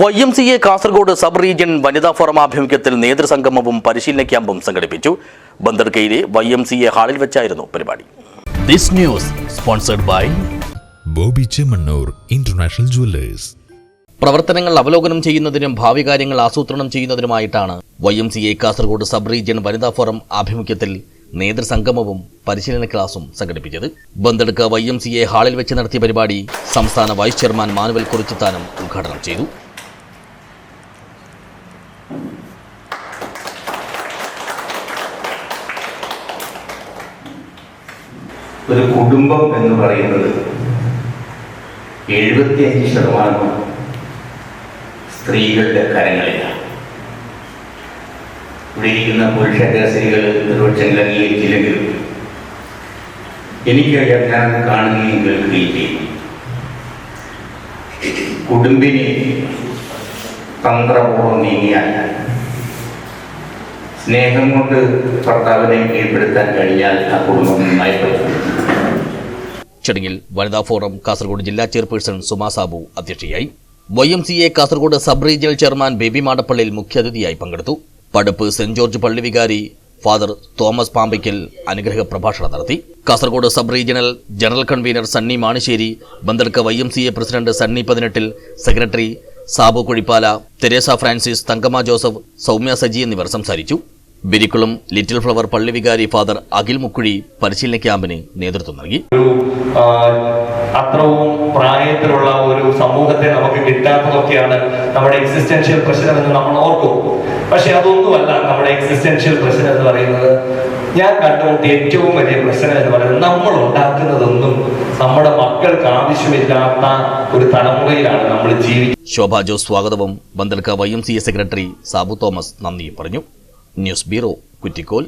Y M C A Kasaragod sub region വനിതാ forum ആഭിമുഖ്യത്തിൽ നേതൃസംഗമവും പരിശീലന ക്യാമ്പും സംഘടിപ്പിച്ചു. ബന്ദർക്കയിലെ വൈ എം സി എ ഹാളിൽ വെച്ചായിരുന്നു പരിപാടി. This news sponsored by Bobby Chemmanur international jewellers. പ്രവർത്തനങ്ങൾ അവലോകനം ചെയ്യുന്നതിനും ഭാവി കാര്യങ്ങൾ ആസൂത്രണം ചെയ്യുന്നതിനുമായിട്ടാണ് Y M C A Kasaragod sub region വനിതാ ഫോറം ആഭിമുഖ്യത്തിൽ നേതൃസംഗമവും പരിശീലന ക്ലാസും സംഘടിപ്പിച്ചത്. Bandadka Y M C A ഹാളിൽ വെച്ച് നടത്തിയ പരിപാടി സംസ്ഥാന വൈസ് ചെയർമാൻ മാനുവൽ കുറിച്ചിത്താനം ഉദ്ഘാടനം ചെയ്തു. ഒരു കുടുംബം എന്ന് പറയുന്നത് എഴുപത്തിയഞ്ച് ശതമാനം സ്ത്രീകളുടെ കരങ്ങളിലാണ്. ഇവിടെ ഇരിക്കുന്ന പുരുഷ കേസരികൾ നിർവക്ഷങ്ങൾ അംഗീകരിച്ചില്ലെങ്കിലും എനിക്കറിയാം ഞാൻ കാണുകയും കേൾക്കുകയും ചെയ്യും കുടുംബിനെ തന്ത്രപൂർവം നീങ്ങിയാൽ സ്നേഹം കൊണ്ട് ഭർത്താവിനെ കീഴ്പ്പെടുത്താൻ കഴിഞ്ഞാൽ ആ കുടുംബം നന്നായി ചടങ്ങിൽ വനിതാ ഫോറം കാസർഗോഡ് ജില്ലാ ചെയർപേഴ്സൺ സുമാ സാബു അധ്യക്ഷയായി. Y M C A Kasaragod sub regional chairman Baby മാടപ്പള്ളിയിൽ മുഖ്യാതിഥിയായി പങ്കെടുത്തു. പടുപ്പ് സെന്റ് ജോർജ് പള്ളി വികാരി ഫാദർ തോമസ് പാമ്പയ്ക്കൽ അനുഗ്രഹ പ്രഭാഷണം നടത്തി. Kasaragod sub regional general convener Sunny Manissery Bandadka Y M C A president Sunny Pathinettil secretary Sabu Kuzhippala Theresa Francis Thankamma Joseph Soumya Saji എന്നിവർ സംസാരിച്ചു. Birikkulam little flower പള്ളി വികാരി ഫാദർ അഖിൽ മുക്കുഴി പരിശീലന ക്യാമ്പിന് നേതൃത്വം നൽകി. അത്രവും പ്രായത്തിലുള്ള ഒരു സമൂഹത്തെ നമുക്ക് കിട്ടാത്തതൊക്കെയാണ് നമ്മുടെ എക്സിസ്റ്റൻഷ്യൽ പ്രശ്നം എന്ന് നമ്മൾ ഓർക്കും. പക്ഷെ അതൊന്നുമല്ല നമ്മുടെ എക്സിസ്റ്റൻഷ്യൽ പ്രശ്നം എന്ന് പറയുന്നത്. ഞാൻ കണ്ടുകൊണ്ട് ഏറ്റവും വലിയ പ്രശ്നം എന്ന് പറയുന്നത് നമ്മൾ ഉണ്ടാക്കുന്നതൊന്നും നമ്മുടെ മക്കൾക്ക് ആവശ്യമില്ലാത്ത ഒരു തലമുറയിലാണ് നമ്മൾ ജീവിക്കുന്നത്. ശോഭ ജോസ് സ്വാഗതവും. Bandadka Y M C A secretary Sabu Thomas നന്ദി പറഞ്ഞു. News bureau Kuttikol.